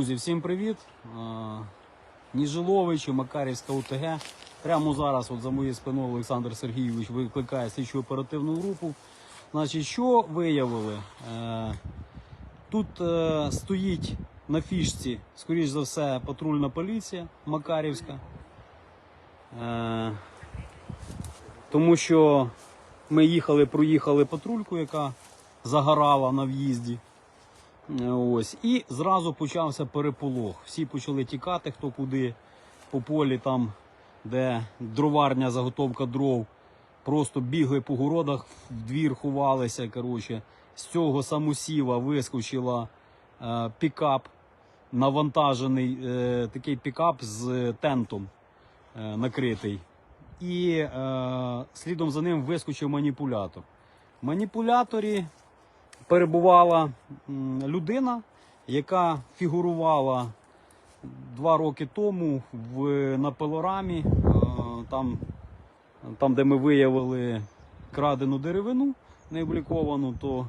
Друзі, всім привіт! Е, Ніжилович, Макарівська ОТГ. Прямо зараз, от за моєю спиною, Олександр Сергійович викликає слідчу оперативну групу. Значить, що виявили? Е, Тут е, стоїть на фішці, скоріш за все, патрульна поліція Макарівська. Е, Тому що ми їхали, проїхали патрульку, яка загорала на в'їзді. Ось. І зразу почався переполох. Всі почали тікати, хто куди по полі, там, де дроварня, заготовка дров. Просто бігли по городах, в двір ховалися. Коротше. З цього самосіва вискочила е, пікап, навантажений е, такий пікап з тентом е, накритий. І е, слідом за ним вискочив маніпулятор. Маніпуляторі перебувала людина, яка фігурувала два роки тому в, на пилорамі, е, там, там, де ми виявили крадену деревину необліковану, то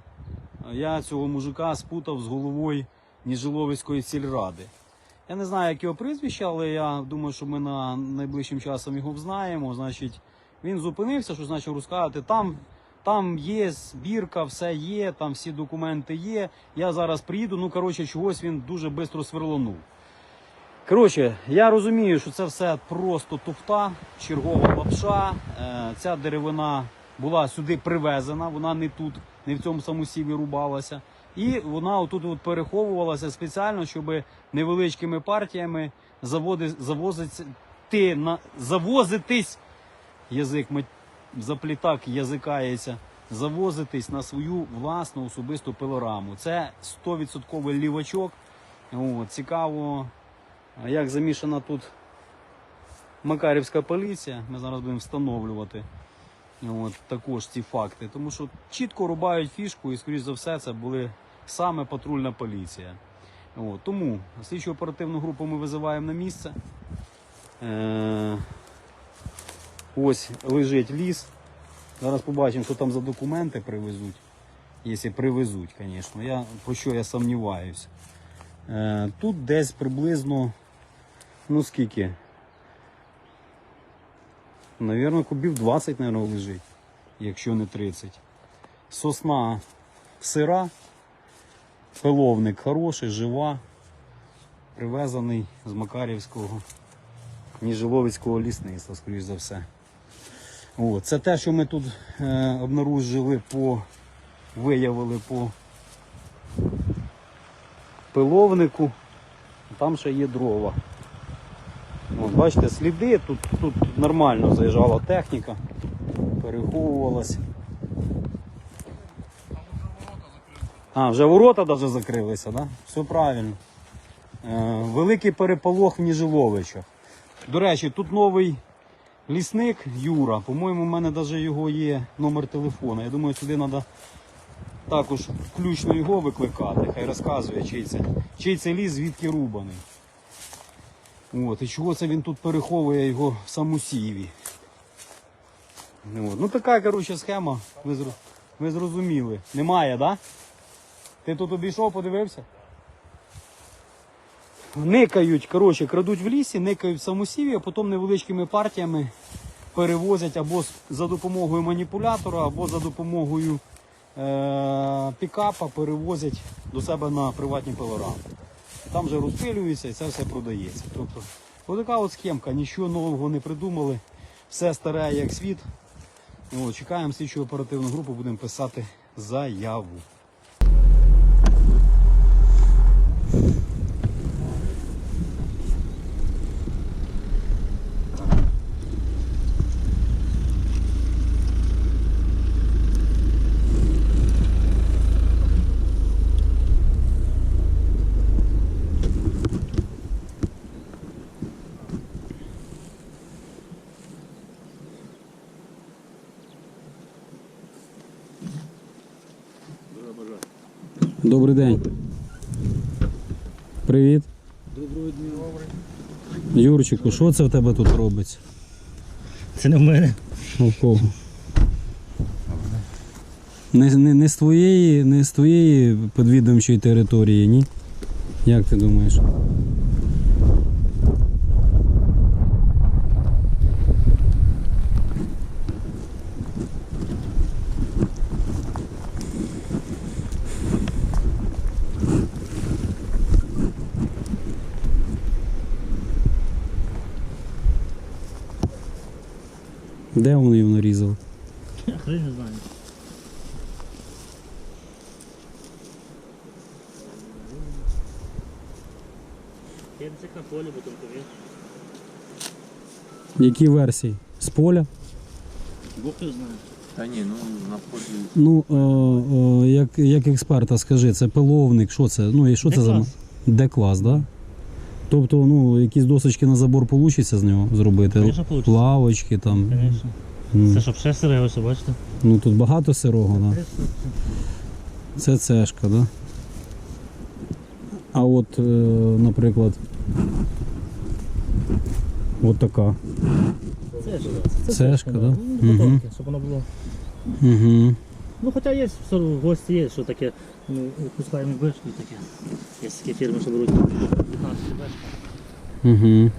я цього мужика спутав з головою Ніжиловицької сільради. Я не знаю, як його прізвище, але я думаю, що ми на найближчим часом його взнаємо. Значить, він зупинився, що значить розказати. Там, там є збірка, все є, там всі документи є. Я зараз приїду. Ну, коротше, чогось він дуже швидко сверлонув. Коротше, я розумію, що це все просто туфта, чергова лапша. Е, Ця деревина була сюди привезена, вона не тут, не в цьому самосіві рубалася. І вона отут от переховувалася спеціально, щоб невеличкими партіями заводи, завозити, на, завозитись, язик мать- заплітак язикається, завозитись на свою власну особисту пилораму. Це 100% лівачок. От, цікаво, як замішана тут Макарівська поліція. Ми зараз будемо встановлювати от, також ці факти. Тому що чітко рубають фішку і, скоріш за все, це були саме патрульна поліція. От, тому слідчу оперативну групу ми визиваємо на місце. Е- ось лежить ліс. Зараз побачимо, що там за документи привезуть. Якщо привезуть, звісно. Я, про що я сумніваюся. Е, тут десь приблизно, ну скільки? Навірно, кубів 20, мабуть, лежить, якщо не 30. Сосна сира, пиловник хороший, жива, привезений з Макарівського, Ніжиловицького лісництва, скоріш за все. О, це те, що ми тут е, обнаружили по виявили по пиловнику. Там ще є дрова. От, бачите, сліди, тут, тут нормально заїжджала техніка, переховувалась. А, вже ворота навіть закрилися, да? Все правильно. Е, великий переполох в Ніжиловичах. До речі, тут новий лісник Юра. По-моєму, в мене навіть його є номер телефона. Я думаю, сюди треба також включно його викликати. Хай розказує, чий це, чий це ліс, звідки рубаний. От, і чого це він тут переховує його в самосіві. От. Ну така, коротше, схема. Ви, зро- ви зрозуміли. Немає, так? Да? Ти тут обійшов, подивився? Никають, коротше, крадуть в лісі, никають в самосіві, а потім невеличкими партіями перевозять або за допомогою маніпулятора, або за допомогою е- пікапа перевозять до себе на приватні пилорами. Там вже розпилюється і це все продається. Тобто, отака от схемка, нічого нового не придумали, все старе як світ. От, чекаємо слідчу оперативну групу, будемо писати заяву. Добрий день. Привіт. Доброго дня. Юрчику, що це в тебе тут робиться? Це не в мене. У кого? Не, не, не, з твоєї, не з твоєї підвідомчої території, ні? Як ти думаєш? Де вони його нарізали? Хрен не знаю. Кінцик на полі, бо там повітря. Які версії? З поля? Бог його знає. Та ні, ну на вході Ну, е, е, як, як експерта, скажи, це пиловник, що це? Ну і що це за Д-клас. Д-клас, так? Да? Тобто, ну, якісь досочки на забор вийде з нього зробити? Конечно. Лавочки там. Звісно. М. Це щоб ще сире, ось бачите? Ну тут багато сирого, да? Це цешка, да? А от, е, наприклад, от така. Це ж Цешка, да? Ну, Мгм. щоб воно було. Угу. Ну хоча є все одно в гості є, що таке, ну, відпускаємо бешку і таке. Є такі фірми, що беруть 15 бешка. Угу.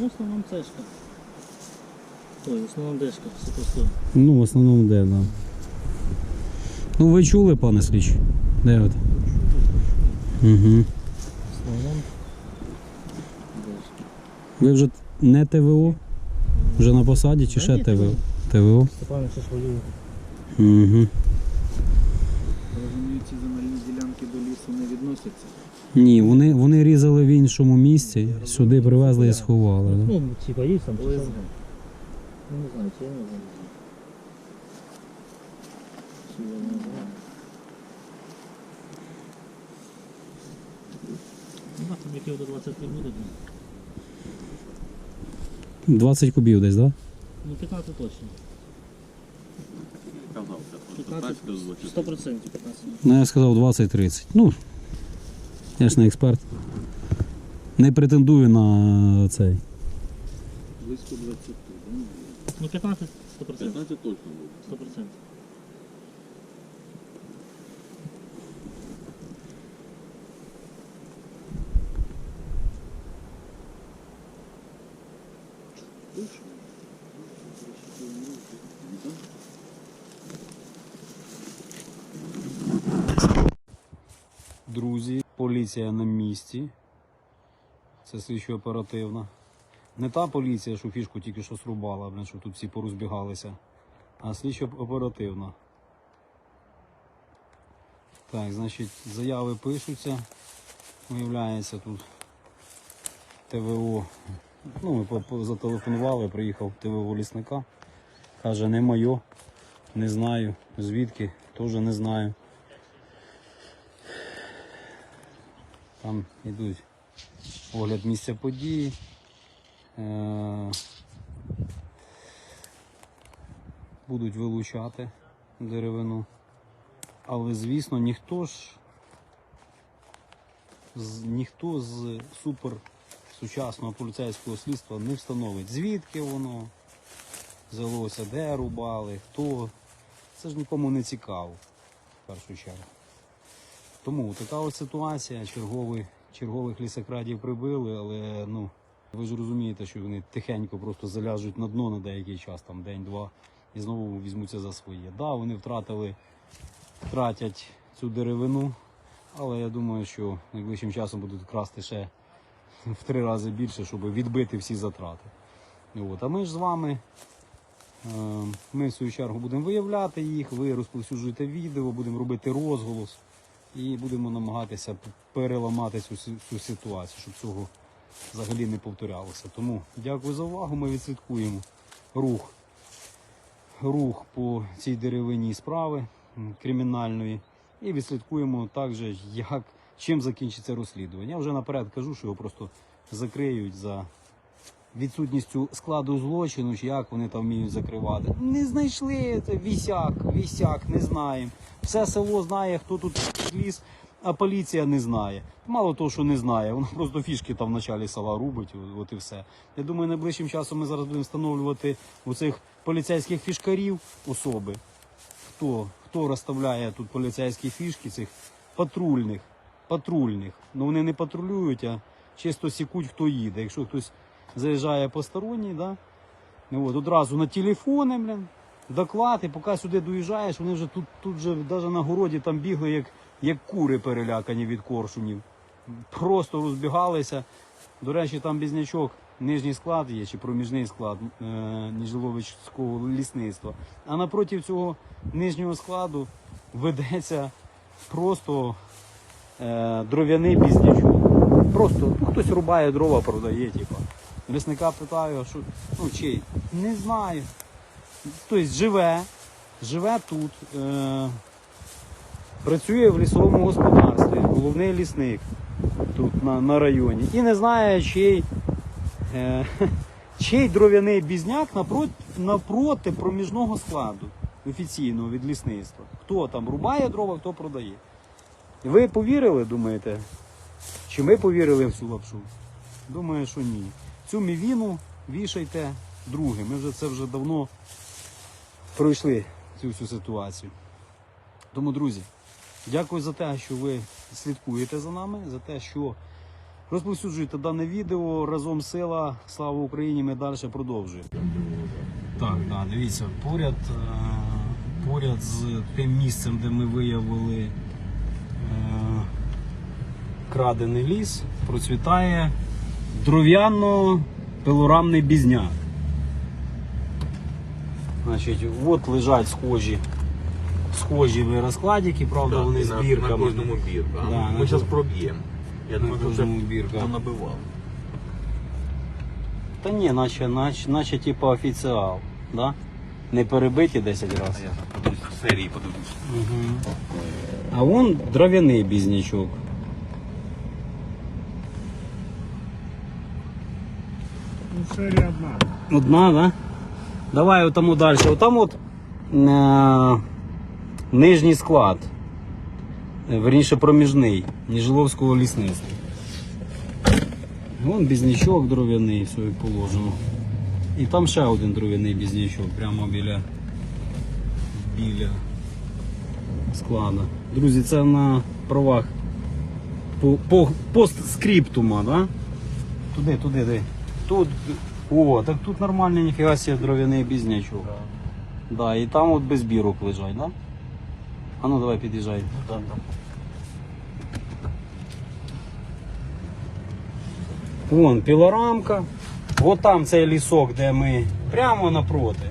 Ну, в основному цешка. Ой, в основному дешка, все просто. Ну, в основному де, да. Ну, ви чули, пане слідчий? Де от? Угу. В основному дешка. Ви вже не ТВО? Вже на посаді чи ще ТВО? ТВО? Степанович ще ж воює. Угу. Розумію, ці земельні ділянки до лісу не відносяться. Ні, вони, вони різали в іншому місці, сюди привезли і сховали. Да? Ну, типа є там. чи що? ОСГ. Ну, не знаю, чи я не знаю. Чи я не знаю. Ну, там яких до 20 не буде. Ну. 20 кубів десь, так? Да? Ну, 15 точно. казав, 15, 15 100% 15. Ну, я сказав 20-30. Ну, я ж не експерт. Не претендую на цей. Близько 20. Ну, 15 100%. 15 точно буде. 100%. Друзі, поліція на місці. Це слідчо оперативна. Не та поліція, що фішку тільки що срубала, блін, що тут всі порозбігалися, а слідчо оперативна. Так, значить, заяви пишуться. Виявляється тут ТВО. Ну, ми зателефонували, приїхав ТВО лісника. Каже, не моє, не знаю. Звідки, теж не знаю. Там йдуть огляд місця події. Е, Будуть вилучати деревину. Але, звісно, ніхто ж ніхто з супер сучасного поліцейського слідства не встановить, звідки воно взялося, де рубали, хто. Це ж нікому не цікаво, в першу чергу. Тому така ось ситуація. Черговий, чергових лісокрадів прибили, але ну, ви ж розумієте, що вони тихенько просто заляжуть на дно на деякий час, там день-два, і знову візьмуться за своє. Да, вони втратили, втратять цю деревину, але я думаю, що найближчим часом будуть красти ще в три рази більше, щоб відбити всі затрати. От. А ми ж з вами. е, Ми в свою чергу будемо виявляти їх, ви розповсюджуєте відео, будемо робити розголос і будемо намагатися переламати цю, цю ситуацію, щоб цього взагалі не повторялося. Тому дякую за увагу. Ми відслідкуємо рух, рух по цій деревині справи кримінальної і відслідкуємо також, як, чим закінчиться розслідування. Я вже наперед кажу, що його просто закриють за відсутністю складу злочину, чи як вони там вміють закривати. Не знайшли це вісяк, вісяк, не знаємо. Все село знає, хто тут ліс, а поліція не знає. Мало того, що не знає, вона просто фішки там в началі села рубить, от і все. Я думаю, найближчим часом ми зараз будемо встановлювати у цих поліцейських фішкарів особи. хто, хто розставляє тут поліцейські фішки цих патрульних, патрульних. Ну вони не патрулюють, а чисто сікуть, хто їде. Якщо хтось заїжджає посторонній, да? от, одразу на телефони, блін, доклад, і поки сюди доїжджаєш, вони вже тут, тут вже навіть на городі там бігли, як, як кури перелякані від коршунів. Просто розбігалися. До речі, там бізнячок, нижній склад є чи проміжний склад е, Ніжиловицького лісництва. А напроти цього нижнього складу ведеться просто е, дров'яний бізнячок. Просто ну, хтось рубає дрова, продає, типу. Лісника питаю, що ну чий? Не знаю. Тобто живе, живе тут, е, працює в лісовому господарстві, головний лісник тут на, на районі. І не знає, чий, е, чий дров'яний бізняк напроти, напроти проміжного складу офіційного від лісництва. Хто там рубає дрова, хто продає. Ви повірили, думаєте? Чи ми повірили в цю лапшу? Думаю, що ні. Цю мівіну вішайте друге. Ми вже це вже давно пройшли цю всю ситуацію. Тому, друзі, дякую за те, що ви слідкуєте за нами, за те, що розповсюджуєте дане відео. Разом сила, слава Україні! Ми далі продовжуємо. Так, да, дивіться, поряд, е, поряд з тим місцем, де ми виявили е, крадений ліс, процвітає дров'яно-пилорамний бізняк. Значить, от лежать схожі, схожі розкладики, правда, Да, вони і на, збірками. на кожному бірка. Да, Ми зараз проб'ємо. Я думаю, що бірка. набивав. Та ні, наче, наче, наче типу офіціал, да? Не перебиті 10 А разів. я подивлюсь серії подивлюсь. Угу. А вон дров'яний бізнячок. Серія одна. Одна, да? Давай отому далі. Отам от е, нижній склад. Е, Верніше проміжний Ніжиловського лісництва. Вон бізнячок дров'яний, все положено. І там ще один дров'яний бізнячок, прямо біля, біля склада. Друзі, це на правах по, по, постскриптума, да? Туди, туди, туди. Тут, о, так тут нормальний ніфіга себе дров'яний бізнячок. Да, і там от без бірок лежать, да? А ну давай під'їжджай. Вон пілорамка. От там цей лісок, де ми прямо напроти.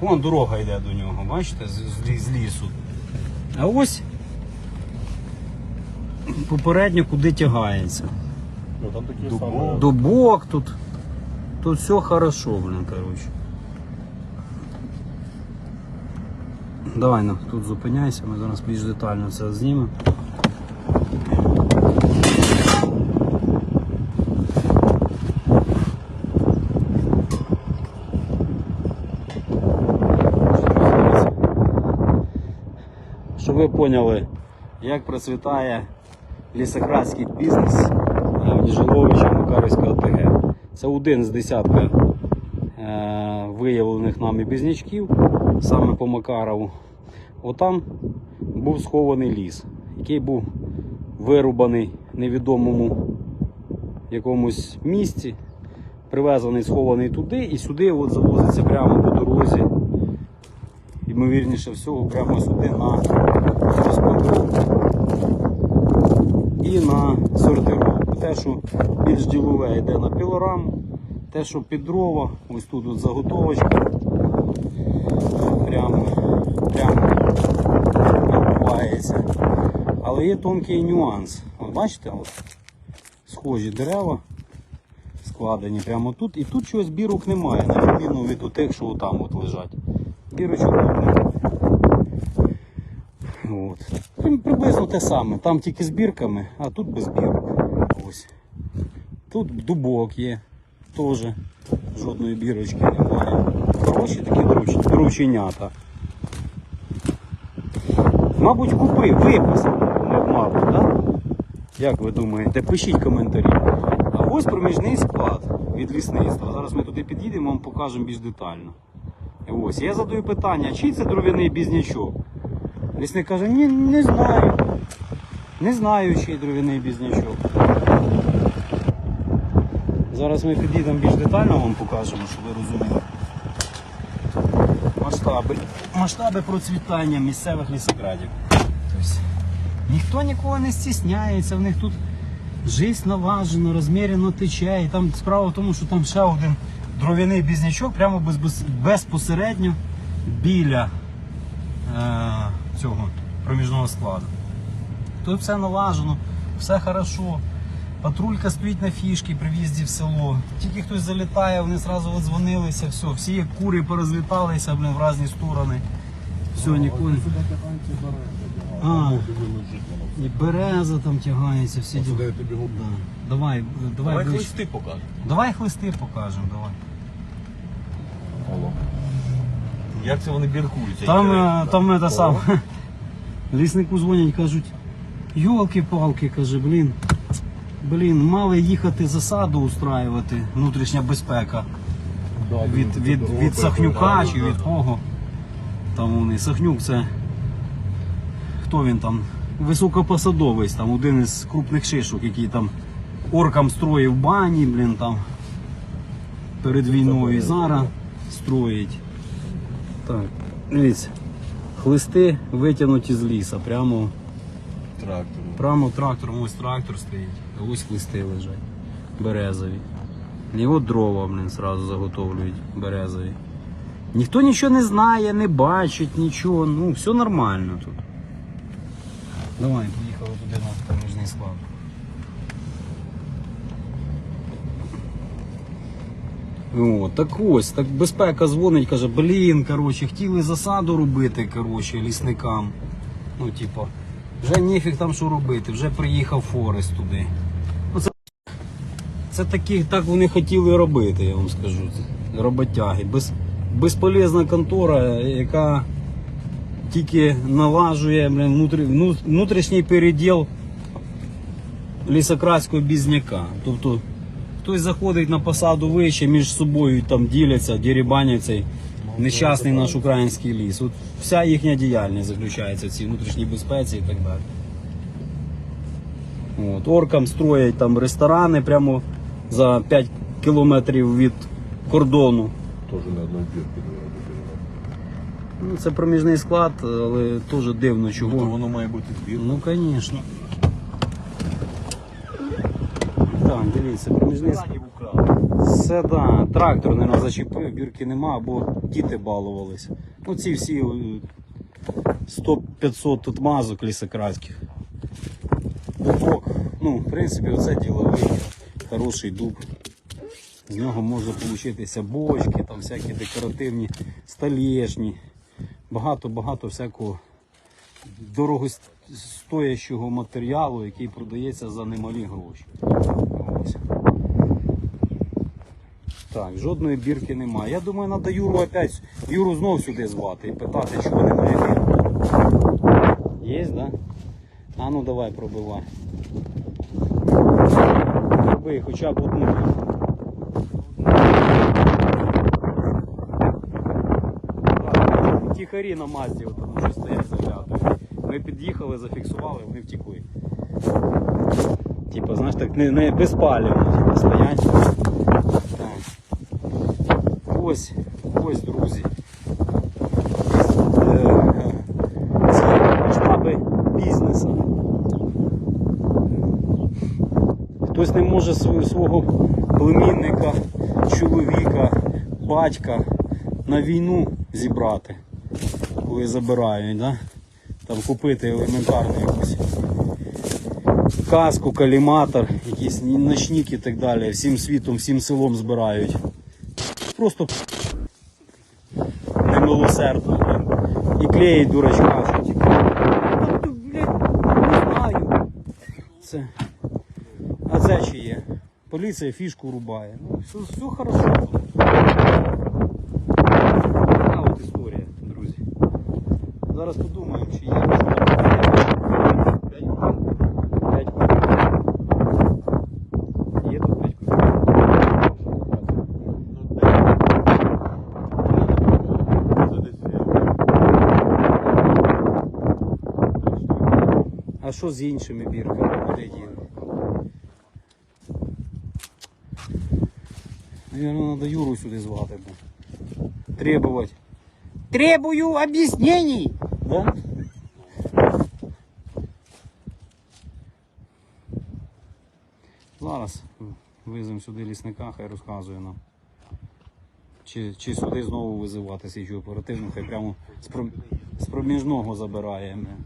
Вон дорога йде до нього, бачите, з, з, з лісу. А ось попередньо куди тягається. Ну, там такі Дубок. Дубок тут. Тут все хорошо, блин, короче. Давай ну, тут зупиняйся, ми зараз більш детально це знімемо. Щоб ви поняли, як процвітає лісократський бізнес в Ніжиловича Макарівського ОТГ. Це один з десятка е, виявлених нами бізнячків, саме по Макарову. Отам був схований ліс, який був вирубаний невідомому якомусь місці, привезений, схований туди і сюди от завозиться прямо по дорозі. Ймовірніше всього, прямо сюди на розпаковку і на. Те, що більш ділове йде на пілорам, те, що під дрова, ось тут от заготовочка. Прямо, прямо відбувається. Але є тонкий нюанс. От бачите, от, схожі дерева складені прямо тут. І тут чогось бірок немає, на відміну від тих, що там от лежать. Бірочок немає. От. Приблизно те саме. Там тільки з бірками, а тут без бірок. Тут дубок є. Теж жодної бірочки немає. Хороші такі друч- друченята. Мабуть, купив, випис. Не мабуть, так? Як ви думаєте? Пишіть коментарі. А ось проміжний склад від лісництва. Зараз ми туди під'їдемо, вам покажемо більш детально. І Ось, я задаю питання, чий це дров'яний бізнячок? Лісник каже, ні, не знаю. Не знаю, чий дров'яний бізнячок. Зараз ми підійдемо більш детально вам покажемо, щоб ви розуміли. Масштаби, масштаби процвітання місцевих лісокрадів. Тобто, ніхто нікого не стісняється, в них тут життя налажено, розмірено тече. І там справа в тому, що там ще один дров'яний бізнячок прямо без, без- безпосередньо біля е, цього проміжного складу. Тут все налажено, все хорошо. Патрулька стоїть на фішки при в'їзді в село. Тільки хтось залітає, вони одразу дзвонилися, все, всі як кури порозліталися блин, в різні сторони. Все, ніколи. А, і береза там тягається, всі діла. я. Да. Давай, давай, Давай ближче. хлисти покажемо. давай хлисти покажемо, давай. Алло. Як це вони біркуються? Там, е, там це сам. Ліснику дзвонять, кажуть, йолки-палки, каже, блін. Блін, мали їхати засаду устраювати, внутрішня безпека. да, Від, від, від Сахнюка чи да, від кого. Там вони. Сахнюк це. Хто він там? Високопосадовець, там один із крупних шишок, який там оркам строїв бані, блін, там. Перед війною і зараз строїть. Так, дивіться. Хлисти витягнуті з ліса, прямо, Трактор. прямо трактором, ось трактор стоїть, ось хлисти лежать. Березові. От дрова, блін, зразу заготовлюють березові. Ніхто нічого не знає, не бачить нічого, ну все нормально тут. Давай, поїхали туди на проміжний склад. О, так ось, так безпека дзвонить, каже, блін, коротше, хотіли засаду робити, коротше, лісникам. Ну, типа, вже ніфіг там що робити, вже приїхав Форест туди. Ну, це, такі, так вони хотіли робити, я вам скажу. Роботяги. Без, безполезна контора, яка тільки налажує блін, внутрі, внутрішній переділ лісократського бізняка. Тобто хтось заходить на посаду вище, між собою там діляться, дірібанять нещасний наш український ліс. От вся їхня діяльність заключається в цій внутрішній безпеці і так далі. От, оркам строять там ресторани прямо за 5 кілометрів від кордону. Теж на одній бірці. Ну, це проміжний склад, але теж дивно То чого. воно має бути збір. Ну, звісно. Так, дивіться, проміжний склад. Це да, трактор не зачепив, бірки нема, або діти балувалися. Ну ці всі е, 100-500 тут мазок лісократських. Дубок. Ну, в принципі, оце діловий, хороший дуб. З нього може получитися бочки, там всякі декоративні столешні. Багато-багато всякого дорогостоящого матеріалу, який продається за немалі гроші. Так, жодної бірки немає. Я думаю, треба Юру опять, Юру знов сюди звати і питати, чого немає бірки. Є, так? Да? А ну давай пробивай. Пробий хоча б одну. Так, Тихарі на Мазді, от тому що стоять заглядують. Ми під'їхали, зафіксували, вони втекли. Типа, знаєш, так не, не безпалівно типа, стоять. Ось, ось, друзі. Е, Це масштаби бізнесу. Хтось не може свого, племінника, чоловіка, батька на війну зібрати, коли забирають, да? там купити елементарну якусь каску, каліматор, якісь ночник і так далі. Всім світом, всім селом збирають. Просто немилосердно. І клеїть дурачка, що типу. «Та ти, блядь, не знаю. Це. А є? Поліція фішку рубає. Ну, все, все хорошо. Така от історія, друзі. Зараз подумаємо, чи є. П'ять копійок. П'ять копійок. Є тут 5 копійок. А що з іншими бірками? Куди діли? Наверное, треба Юру сюди звати. бо. Требовать. Требую объяснений! Да? Зараз визовемо сюди лісника, хай розказує нам. Чи, чи сюди знову визивати слідчу оперативну, хай прямо з, про- з проміжного забирає. мене.